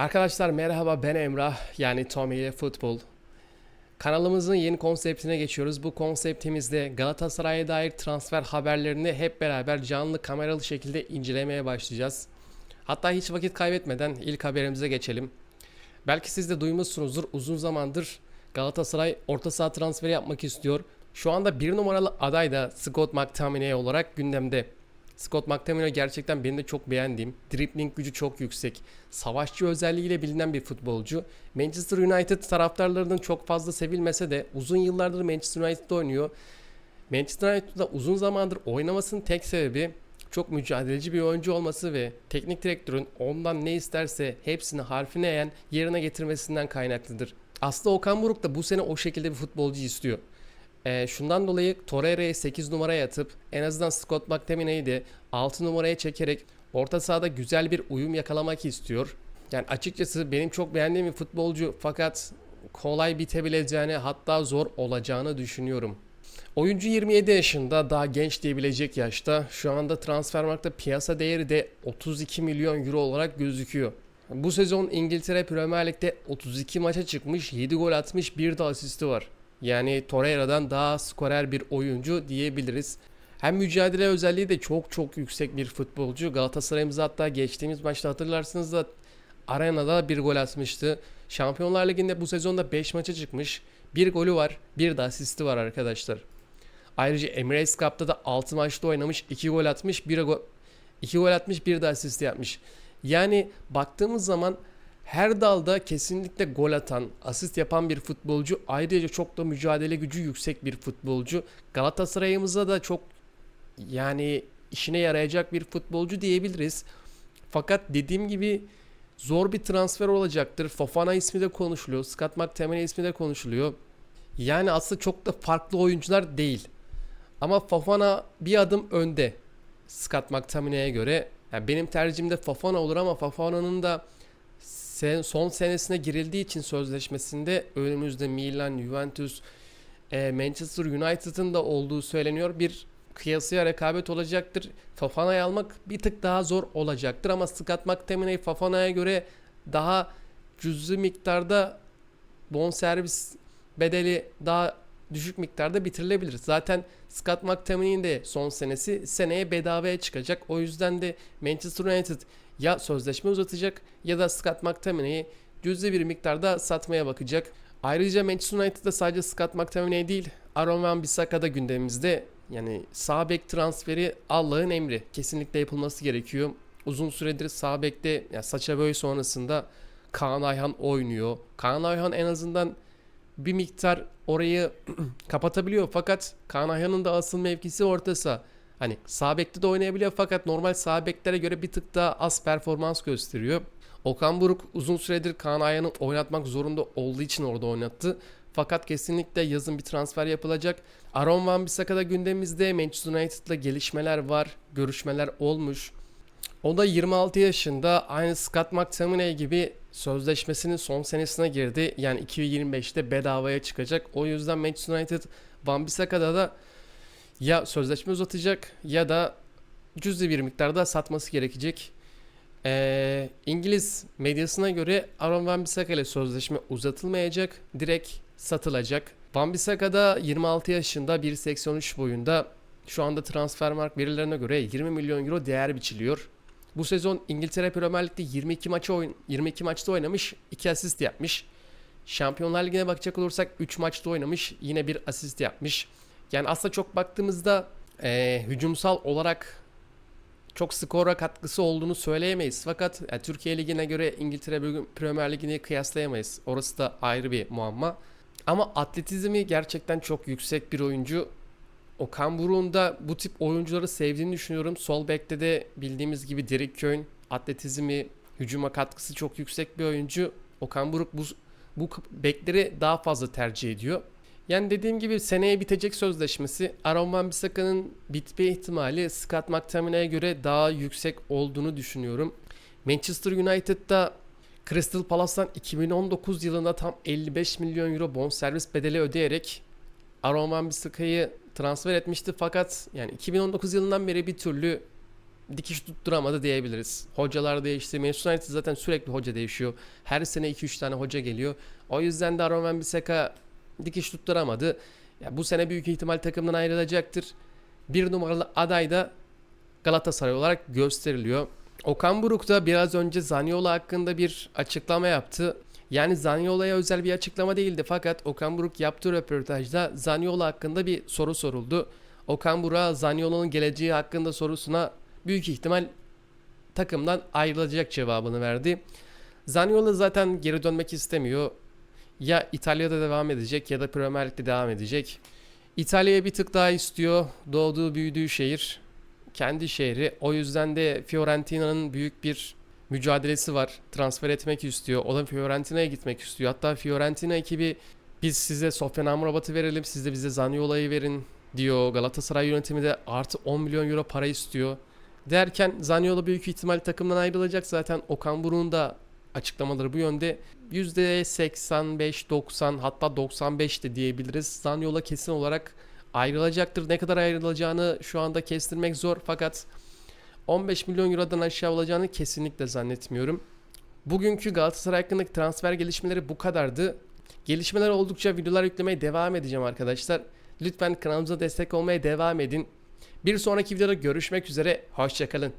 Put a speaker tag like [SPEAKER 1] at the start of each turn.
[SPEAKER 1] Arkadaşlar merhaba ben Emrah yani Tommy Futbol. Kanalımızın yeni konseptine geçiyoruz. Bu konseptimizde Galatasaray'a dair transfer haberlerini hep beraber canlı kameralı şekilde incelemeye başlayacağız. Hatta hiç vakit kaybetmeden ilk haberimize geçelim. Belki siz de duymuşsunuzdur uzun zamandır Galatasaray orta saha transferi yapmak istiyor. Şu anda bir numaralı aday da Scott McTominay olarak gündemde. Scott McTominay gerçekten benim de çok beğendiğim, dribbling gücü çok yüksek, savaşçı özelliğiyle bilinen bir futbolcu. Manchester United taraftarlarının çok fazla sevilmese de uzun yıllardır Manchester United'da oynuyor. Manchester United'da uzun zamandır oynamasının tek sebebi çok mücadeleci bir oyuncu olması ve teknik direktörün ondan ne isterse hepsini harfine eğen yerine getirmesinden kaynaklıdır. Aslında Okan Buruk da bu sene o şekilde bir futbolcu istiyor. Ee, şundan dolayı Torreira'yı 8 numaraya atıp en azından Scott McTominay'i de 6 numaraya çekerek orta sahada güzel bir uyum yakalamak istiyor. Yani açıkçası benim çok beğendiğim bir futbolcu fakat kolay bitebileceğini hatta zor olacağını düşünüyorum. Oyuncu 27 yaşında daha genç diyebilecek yaşta. Şu anda Transfermarkt'ta piyasa değeri de 32 milyon euro olarak gözüküyor. Bu sezon İngiltere Premier Lig'de 32 maça çıkmış, 7 gol atmış, 1 de asisti var. Yani Torreira'dan daha skorer bir oyuncu diyebiliriz. Hem mücadele özelliği de çok çok yüksek bir futbolcu. Galatasaray'ımıza hatta geçtiğimiz maçta hatırlarsınız da Arena'da bir gol atmıştı. Şampiyonlar Ligi'nde bu sezonda 5 maça çıkmış. Bir golü var, bir de asisti var arkadaşlar. Ayrıca Emirates Cup'ta da 6 maçta oynamış, 2 gol atmış, 1 gol 2 gol atmış, bir de asist yapmış. Yani baktığımız zaman her dalda kesinlikle gol atan, asist yapan bir futbolcu. Ayrıca çok da mücadele gücü yüksek bir futbolcu. Galatasaray'ımıza da çok yani işine yarayacak bir futbolcu diyebiliriz. Fakat dediğim gibi zor bir transfer olacaktır. Fofana ismi de konuşuluyor. Scott McTominay ismi de konuşuluyor. Yani aslında çok da farklı oyuncular değil. Ama Fofana bir adım önde. Scott McTominay'e göre. Yani benim tercihim de Fofana olur ama Fofana'nın da sen, son senesine girildiği için sözleşmesinde önümüzde Milan, Juventus, e, Manchester United'ın da olduğu söyleniyor. Bir kıyasıya rekabet olacaktır. Fafana'yı almak bir tık daha zor olacaktır ama Scott McTominay Fafana'ya göre daha cüzi miktarda bonservis bedeli daha düşük miktarda bitirilebilir. Zaten Scott McTominay'in de son senesi seneye bedavaya çıkacak. O yüzden de Manchester United ya sözleşme uzatacak ya da Scott McTominay'i cüzi bir miktarda satmaya bakacak. Ayrıca Manchester United'da sadece Scott McTominay değil, Aaron Van Bissaka da gündemimizde. Yani sağ bek transferi Allah'ın emri. Kesinlikle yapılması gerekiyor. Uzun süredir sağ bekte yani Saça Boy sonrasında Kaan Ayhan oynuyor. Kaan Ayhan en azından bir miktar orayı kapatabiliyor fakat Kaan da asıl mevkisi orta saha. Hani sağ bekte de oynayabiliyor fakat normal sağ beklere göre bir tık daha az performans gösteriyor. Okan Buruk uzun süredir Kaan Ayhan'ı oynatmak zorunda olduğu için orada oynattı. Fakat kesinlikle yazın bir transfer yapılacak. Aaron Van Bissaka'da gündemimizde Manchester United'la gelişmeler var. Görüşmeler olmuş. O da 26 yaşında aynı Scott McTominay gibi sözleşmesinin son senesine girdi. Yani 2025'te bedavaya çıkacak. O yüzden Manchester United Van Bissaka'da da ya sözleşme uzatacak ya da cüzi bir miktarda satması gerekecek. Ee, İngiliz medyasına göre Aaron Van Bissaka ile sözleşme uzatılmayacak, direkt satılacak. Van Bissaka da 26 yaşında 1.83 boyunda şu anda Transfermarkt verilerine göre 20 milyon euro değer biçiliyor. Bu sezon İngiltere Premier Lig'de 22 maçı oyun 22 maçta oynamış, 2 asist yapmış. Şampiyonlar Ligi'ne bakacak olursak 3 maçta oynamış, yine bir asist yapmış. Yani aslında çok baktığımızda e, hücumsal olarak çok skora katkısı olduğunu söyleyemeyiz. Fakat yani Türkiye Ligi'ne göre İngiltere Premier Ligi'ni kıyaslayamayız. Orası da ayrı bir muamma. Ama atletizmi gerçekten çok yüksek bir oyuncu. Okan Buruk'un da bu tip oyuncuları sevdiğini düşünüyorum. Sol bekte de bildiğimiz gibi Derek Köhn atletizmi, hücuma katkısı çok yüksek bir oyuncu. Okan Buruk bu, bu bekleri daha fazla tercih ediyor. Yani dediğim gibi seneye bitecek sözleşmesi Aaron Van Bissaka'nın bitme ihtimali Scott McTominay'e göre daha yüksek olduğunu düşünüyorum. Manchester United'da Crystal Palace'tan 2019 yılında tam 55 milyon euro bonservis bedeli ödeyerek Aaron Van Bissaka'yı transfer etmişti fakat yani 2019 yılından beri bir türlü dikiş tutturamadı diyebiliriz. Hocalar değişti. Manchester United zaten sürekli hoca değişiyor. Her sene 2-3 tane hoca geliyor. O yüzden de Aaron Wan-Bissaka dikiş tutturamadı. Ya bu sene büyük ihtimal takımdan ayrılacaktır. Bir numaralı aday da Galatasaray olarak gösteriliyor. Okan Buruk da biraz önce Zaniola hakkında bir açıklama yaptı. Yani Zaniola'ya özel bir açıklama değildi fakat Okan Buruk yaptığı röportajda Zaniola hakkında bir soru soruldu. Okan Buruk'a Zaniola'nın geleceği hakkında sorusuna büyük ihtimal takımdan ayrılacak cevabını verdi. Zaniola zaten geri dönmek istemiyor. Ya İtalya'da devam edecek ya da Premier Lig'de devam edecek. İtalya'ya bir tık daha istiyor. Doğduğu büyüdüğü şehir. Kendi şehri. O yüzden de Fiorentina'nın büyük bir mücadelesi var. Transfer etmek istiyor. O da Fiorentina'ya gitmek istiyor. Hatta Fiorentina ekibi biz size Sofyan Amrabat'ı verelim. Siz de bize Zaniola'yı verin diyor. Galatasaray yönetimi de artı 10 milyon euro para istiyor. Derken Zaniola büyük ihtimal takımdan ayrılacak. Zaten Okan Buruk'un da açıklamaları bu yönde. %85-90 hatta 95 de diyebiliriz. Zaniola kesin olarak ayrılacaktır. Ne kadar ayrılacağını şu anda kestirmek zor fakat 15 milyon eurodan aşağı olacağını kesinlikle zannetmiyorum. Bugünkü Galatasaray hakkındaki transfer gelişmeleri bu kadardı. Gelişmeler oldukça videolar yüklemeye devam edeceğim arkadaşlar. Lütfen kanalımıza destek olmaya devam edin. Bir sonraki videoda görüşmek üzere. Hoşçakalın.